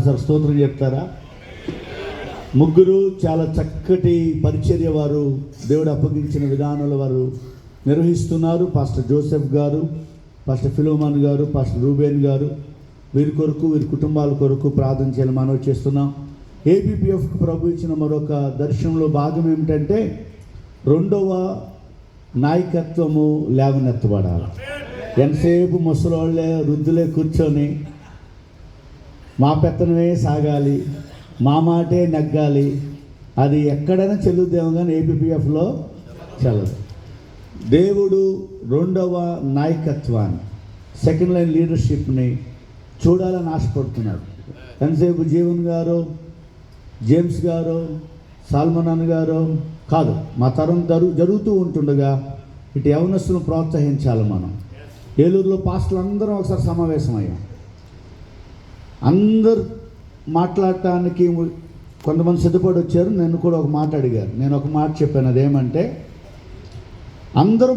Sir స్తోత్రం చెప్తారా? ముగ్గురు చాలా చక్కటి పరిచర్య వారు దేవుడు అప్పగించిన విధానాలు వారు నిర్వహిస్తున్నారు. పాస్టర్ జోసెఫ్ గారు పాస్టర్ ఫిలోమాన్ గారు పాస్టర్ రూబేన్ గారు వీరి కొరకు వీరి కుటుంబాల కొరకు ప్రార్థన చేయాలి మనవి చేస్తున్నాం. ఏబిపిఎఫ్కు ప్రభు ఇచ్చిన మరొక దర్శనంలో భాగం ఏమిటంటే రెండవ నాయకత్వము లేవనెత్తబడాలి. ఎంతసేపు ముసలోళ్ళే వృద్ధులే కూర్చొని మా పెత్తనమే సాగాలి మా మాటే నగ్గాలి. అది ఎక్కడైనా చెల్లుద్దేమో కానీ ఏపీపీఎఫ్లో చెల్లదు. దేవుడు రెండవ నాయకత్వాన్ని సెకండ్ లైన్ లీడర్షిప్ని చూడాలని ఆశపడుతున్నాడు. ఎంతసేపు జీవన్ గారు జేమ్స్ గారు సాల్మనాన్ గారు కాదు మా తరం జరు జరుగుతూ ఉంటుండగా ఇటు యవనస్తులను ప్రోత్సహించాలి మనం. ఏలూరులో పాస్టర్లు అందరం ఒకసారి సమావేశమయ్యాం. అందరు మాట్లాడటానికి కొంతమంది సిద్ధపడి వచ్చారు. నన్ను కూడా ఒక మాట అడిగారు. నేను ఒక మాట చెప్పాను. అదేమంటే అందరూ